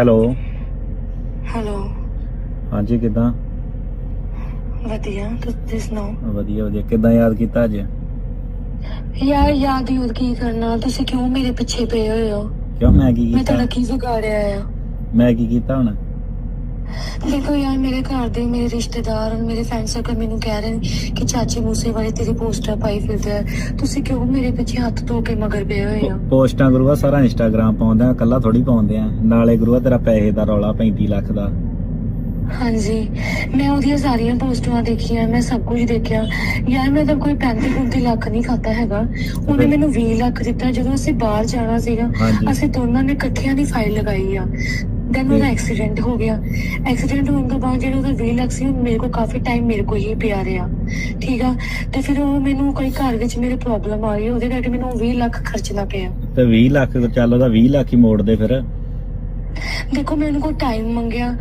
Hello hello ਹਾਂਜੀ ਕਿਦਾਂ? ਵਧੀਆ ਤੁਸੀਂ ਸੁਣਾਓ? ਵਧੀਆ ਵਧੀਆ। ਕਿਦਾਂ ਯਾਦ ਕੀਤਾ ਅੱਜ? ਯਾਰ ਯਾਦ ਯੂਦ ਕੀ ਕਰਨਾ। ਤੁਸੀਂ ਕਿਉਂ ਮੇਰੇ ਪਿੱਛੇ ਪਏ ਹੋਏ ਹੋ? ਕਿਉਂ? ਮੈਂ ਕੀ ਮੈਂ ਕੀਤਾ? ਤੁਹਾਡਾ ਕੀ ਵਿਗਾੜਿਆ ਆ। ਮੈਂ ਕੀ ਕੀਤਾ ਹੁਣ? ਦੇਖੋ ਯਾਰ ਮੇਰੇ ਘਰ ਦੇ ਮੇਰੇ ਰਿਸ਼ਤੇਦਾਰ ਔਰ ਮੇਰੇ ਫਰੈਂਡ ਸਰਕਲ ਮੈਨੂੰ ਕਹਿ ਰਹੇ ਨੇ ਕਿ ਚਾਚੀ ਮੂਸੇ ਵਾਲੀ ਤੇਰੀ ਪੋਸਟਰ ਪਾਈ ਫਿਰਦਾ ਹੈ। ਤੁਸੀਂ ਕਿਉਂ ਮੇਰੇ ਪਿੱਛੇ ਹੱਥ ਧੋ ਕੇ ਮਗਰ ਪਏ ਹੋਏ ਹੋ? ਪੋਸਟਾਂ ਗੁਰੂਆ ਸਾਰਾ ਇੰਸਟਾਗ੍ਰਾਮ ਪਾਉਂਦੇ ਆ ਕੱਲਾ ਥੋੜੀ ਪਾਉਂਦੇ ਆ। ਨਾਲੇ ਗੁਰੂਆ ਤੇਰਾ ਪੈਸੇ ਦਾ ਰੌਲਾ 35 ਲੱਖ ਦਾ। ਹਾਂਜੀ ਮੈਂ ਉਹਦੀਆਂ ਸਾਰੀਆਂ ਪੋਸਟਾਂ ਦੇਖੀਆਂ ਮੈਂ ਸਭ ਕੁਝ ਦੇਖਿਆ। ਯਾਰ ਮੈਂ ਤਾਂ ਕੋਈ 35 35 ਲੱਖ ਨਹੀਂ ਖਾਤਾ ਹੈਗਾ। ਉਹਨੇ ਮੈਨੂੰ 20 ਲੱਖ ਦਿੱਤਾ ਜਦੋਂ ਅਸੀਂ ਬਾਹਰ ਜਾਣਾ ਸੀਗਾ। ਹਾਂਜੀ। ਅਸੀਂ ਦੋਨਾਂ ਨੇ ਇਕੱਠਿਆਂ ਦੀ ਫਾਈਲ ਲਗਾਈ ਆ। ਦੈਨ ਉਹਦਾ ਐਕਸੀਡੈਂਟ ਹੋ ਗਿਆ। ਐਕਸੀਡੈਂਟ ਹੋਣ ਤੋਂ ਬਾਅਦ ਜਿਹੜਾ ਉਹਦਾ 20 ਲੱਖ ਸੀ ਉਹ ਮੇਰੇ ਕੋਲ ਕਾਫੀ ਟਾਈਮ ਮੇਰੇ ਕੋਲ ਹੀ ਪਿਆ ਰਿਹਾ। ਠੀਕ ਆ? ਤੇ ਫਿਰ ਉਹ ਮੈਨੂੰ ਕੋਈ ਘਰ ਵਿੱਚ ਮੇਰੇ ਪ੍ਰੋਬਲਮ ਆ ਗਈ ਉਹਦੇ ਕਰਕੇ ਮੈਨੂੰ 20 ਲੱਖ ਖਰਚਣਾ ਪਿਆ। ਤੇ 20 ਲੱਖ ਚੱਲ ਉਹਦਾ 20 ਲੱਖ ਹੀ ਮੋੜ ਦੇ ਫਿਰ। ਦੇਖੋ ਮੈਂ ਉਹਨੂੰ ਕੋਲ ਟਾਈਮ ਮੰਗਿਆ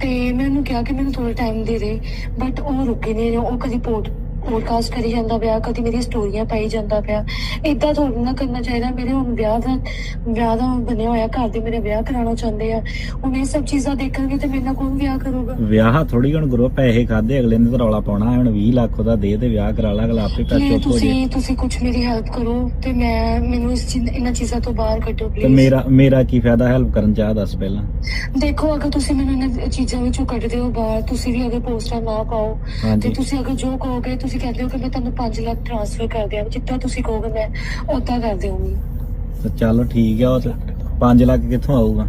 ਤੇ ਮੈਂ ਉਹਨੂੰ ਕਿਹਾ ਕਿ ਮੈਨੂੰ ਥੋੜਾ ਟਾਈਮ ਦੇ ਦੇ ਬਟ ਉਹ ਰੁਕੇ ਨਹੀਂ ਉਹ ਕਦੀ ਪੋਡ ਪੋਡਕਾਸਟ ਕਰੀ ਜਾਂਦਾ ਪਿਆ ਕਦੀ ਮੇਰੀ ਸਟੋਰੀਆਂ ਪਾਈ ਜਾਂਦਾ ਪਿਆ। ਇਦਾਂ ਥੋੜਾ ਨਾ ਕਰਨਾ ਚਾਹੀਦਾ ਮੇਰੇ ਹੁਣ ਵਿਆਹ ਦਾ ਵਿਆਹ ਦਾ ਬਣਿਆ ਹੋਇਆ ਘਰ ਦੇ ਮੇਰੇ ਵਿਆਹ ਕਰਾਉਣਾ ਚਾਹੁੰਦੇ ਆ। ਹੁਣ ਇਹ ਸਭ ਚੀਜ਼ਾਂ ਦੇਖਣਗੇ ਤੇ ਮੇਰੇ ਨਾਲ ਕੌਣ ਵਿਆਹ ਕਰੂਗਾ? ਵਿਆਹ ਥੋੜੀ ਹੁਣ ਗੁਰੂਆ ਪੈਸੇ ਖਾਦੇ ਅਗਲੇ ਨੇ ਤਾਂ ਰੌਲਾ ਪਾਉਣਾ ਹੁਣ 20 ਲੱਖ ਉਹਦਾ ਦੇ ਤੇ ਵਿਆਹ ਕਰਾ ਲਾ ਅਗਲਾ ਆਪੇ ਪਲੀਜ਼ ਚੁੱਪ ਹੋ ਜੇ ਤੁਸੀਂ ਤੁਸੀਂ ਕੁਝ ਮੇਰੀ ਹੈਲਪ ਕਰੋ ਤੇ ਮੈਂ ਮੈਨੂੰ ਇਸ ਇਹਨਾਂ ਚੀਜ਼ਾਂ ਤੋਂ ਬਾਹਰ ਕੱਢੋ ਤੇ ਪਲੀਜ਼ ਮੇਰਾ ਮੇਰਾ ਕੀ ਫਾਇਦਾ ਹੈਲਪ ਕਰਨ ਚਾਹ ਦੱਸ ਪਹਿਲਾਂ। ਦੇਖੋ ਅਗਰ ਤੁਸੀਂ ਮੈਨੂੰ ਇਹਨਾਂ ਚੀਜ਼ਾਂ ਵਿੱਚੋਂ ਕੱਢਦੇ ਹੋ ਬਾਹਰ ਤੁਸੀਂ ਵੀ ਅਗਰ ਪੋਸਟਾਂ ਨਾ ਪਾਓ ਤੇ ਤੁਸੀਂ ਅਗਰ ਜੋ ਕਹੋਗੇ ਤੁਸੀਂ ਕਹਿੰਦੇ ਹੋ ਕਿ ਮੈਂ ਤੁਹਾਨੂੰ 5 ਲੱਖ ਟ੍ਰਾਂਸਫਰ ਕਰ ਦਿਆਂ ਜਿੱਦਾਂ ਤੁਸੀਂ ਕਹੋਗੇ ਮੈਂ ਉਦਾਂ ਕਰ ਦੇਵਾਂਗੀ। ਤੇ ਚਲੋ ਠੀਕ ਆ ਉਹ ਤੇ। 5 ਲੱਖ ਕਿੱਥੋਂ ਆਊਗਾ?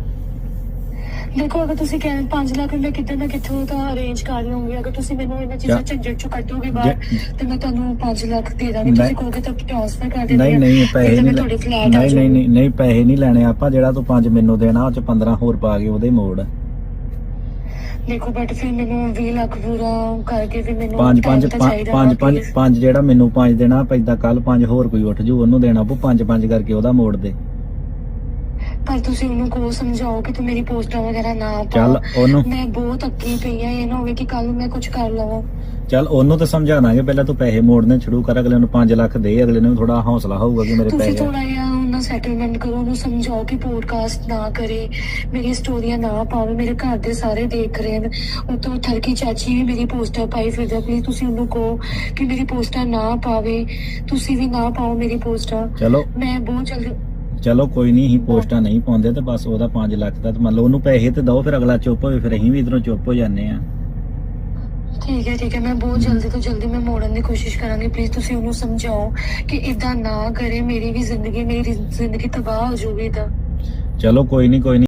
ਦੇਖੋ ਅਗਰ ਤੁਸੀਂ ਕਹਿੰਦੇ 5 ਲੱਖ ਮੈਂ ਕਿਤੇ ਨਾ ਕਿੱਥੋਂ ਤਾਂ ਅਰੇਂਜ ਕਰ ਲਵਾਂਗੀ ਅਗਰ ਤੁਸੀਂ ਮੈਨੂੰ ਇਹਨਾਂ ਚੀਜ਼ਾਂ ਝੰਜਟ ਚੋਂ ਕੱਢੋਗੇ ਬਾਹਰ ਤੇ ਮੈਂ ਤੁਹਾਨੂੰ 5 ਲੱਖ ਦੇ ਦਾਂਗੀ। ਤੁਸੀਂ ਕਹੋਗੇ ਤਾਂ ਟ੍ਰਾਂਸਫਰ ਕਰ ਦੇਣੀ ਨਹੀਂ ਨਹੀਂ ਪੈਸੇ ਨਹੀਂ ਨਹੀਂ ਨਹੀਂ ਨਹੀਂ ਪੈਸੇ ਨਹੀਂ ਲੈਣੇ ਆਪਾਂ। ਜਿਹੜਾ ਤੂੰ 5 ਮੈਨੂੰ ਦੇਣਾ ਉਹ ਚ 15 ਹੋਰ ਪਾ ਕੇ ਉਹਦੇ ਮੋੜ। ਦੇਖੋ ਬਟ ਫਿਰ ਮੈਨੂੰ 20 ਲੱਖ ਪੂਰਾ ਕਰਕੇ ਫਿਰ ਮੈਨੂੰ 5 5 time ਤਾਂ ਚਾਹੀਦਾ 5 ਨਾ, 5 please। 5 ਜਿਹੜਾ ਮੈਨੂੰ 5 ਦੇਣਾ ਪੈਂਦਾ ਕੱਲ 5 ਹੋਰ ਕੋਈ ਉੱਠ ਜੂ ਉਹਨੂੰ ਦੇਣਾ ਪਊ 5 5 ਕਰਕੇ ਉਹਦਾ ਮੋੜ ਦੇ ਪਰ ਤੁਸੀਂ ਉਹਨੂੰ ਕੋ ਸਮਝਾਓ ਕਿ ਤੂੰ ਮੇਰੀ ਪੋਸਟਾਂ ਵਗੈਰਾ ਨਾ ਪਾ ਚੱਲ ਉਹਨੂੰ ਮੈਂ ਬਹੁਤ ਅੱਕੀ ਪਈ ਆ ਇਹ ਨਾ ਹੋਵੇ ਕਿ ਕੱਲ ਨੂੰ ਮੈਂ ਕੁਝ ਕਰ ਲਵਾਂ ਚੱਲ ਉਹਨੂੰ ਤਾਂ ਸਮਝਾ ਦਾਂਗੇ ਪਹਿਲਾਂ ਤੂੰ ਪੈਸੇ ਮੋੜਨੇ ਸ਼ੁਰੂ ਕਰ ਅਗਲੇ ਨੂੰ 5 ਲੱਖ ਦੇ ਅਗਲੇ ਨੂੰ ਥੋੜਾ ਹੌਸਲਾ ਹੋਊਗਾ ਕਿ ਮੇਰੇ ਤੁਸੀਂ ਪੈਸੇ ਆ। ਥੋੜਾ ਜਿਹਾ ਉਹਨਾਂ ਸੈਟਲਮੈਂਟ ਕਰੋ ਉਹਨੂੰ ਸਮਝਾਓ ਕਿ ਪੋਡਕਾਸਟ ਨਾ ਕਰੇ ਮੇਰੀ ਸਟੋਰੀਆਂ ਨਾ ਪਾਵੇ ਮੇਰੇ ਘਰ ਦੇ ਸਾਰੇ ਦੇਖ ਰਹੇ ਨੇ। ਉਤੋਂ ਠਰਕੀ ਚਾਚੀ ਵੀ ਮੇਰੀ ਪੋਸਟਰ ਪਾਈ ਫਿਰਦਾ ਪਲੀਜ਼ ਤੁਸੀਂ ਉਹਨੂੰ ਕਹੋ ਕਿ ਮੇਰੀ ਪੋਸਟਰ ਨਾ ਪਾਵੇ ਤੁਸੀਂ ਵੀ ਨਾ ਪਾਓ ਮੇਰੀ ਪੋਸਟਰ ਚਲੋ। ਮੈਂ ਬਹੁਤ ਜਲਦੀ ਚਲੋ ਕੋਈ ਨਹੀਂ ਅਸੀਂ ਪੋਸਟਾਂ ਨਹੀਂ ਪਾਉਂਦੇ ਤੇ ਬਸ ਉਹਦਾ 5 ਲੱਖ ਦਾ ਤੇ ਮੰਨ ਲਓ ਉਹਨੂੰ ਪੈਸੇ ਤੇ ਦਓ ਫਿਰ ਅਗਲਾ ਚੁੱਪ ਹੋਵੇ ਫਿਰ ਅਸੀਂ ਵੀ ਇਧਰੋਂ ਚੁੱਪ ਹੋ ਜਾਂਦੇ ਆ ਠੀਕ ਹੈ ਠੀਕ ਹੈ। ਮੈਂ ਬਹੁਤ ਜਲਦੀ ਤੋਂ ਜਲਦੀ ਮੈਂ ਮੋੜਨ ਦੀ ਕੋਸ਼ਿਸ਼ ਕਰਾਂਗੀ। ਪਲੀਜ਼ ਤੁਸੀਂ ਉਹਨੂੰ ਸਮਝਾਓ ਕਿ ਇਦਾਂ ਨਾ ਕਰੇ। ਮੇਰੀ ਵੀ ਜ਼ਿੰਦਗੀ, ਮੇਰੀ ਜ਼ਿੰਦਗੀ ਤਬਾਹ ਹੋ ਜਾਊਗੀ ਤਾਂ ਚਲੋ, ਕੋਈ ਨਹੀਂ ਕੋਈ ਨਹੀਂ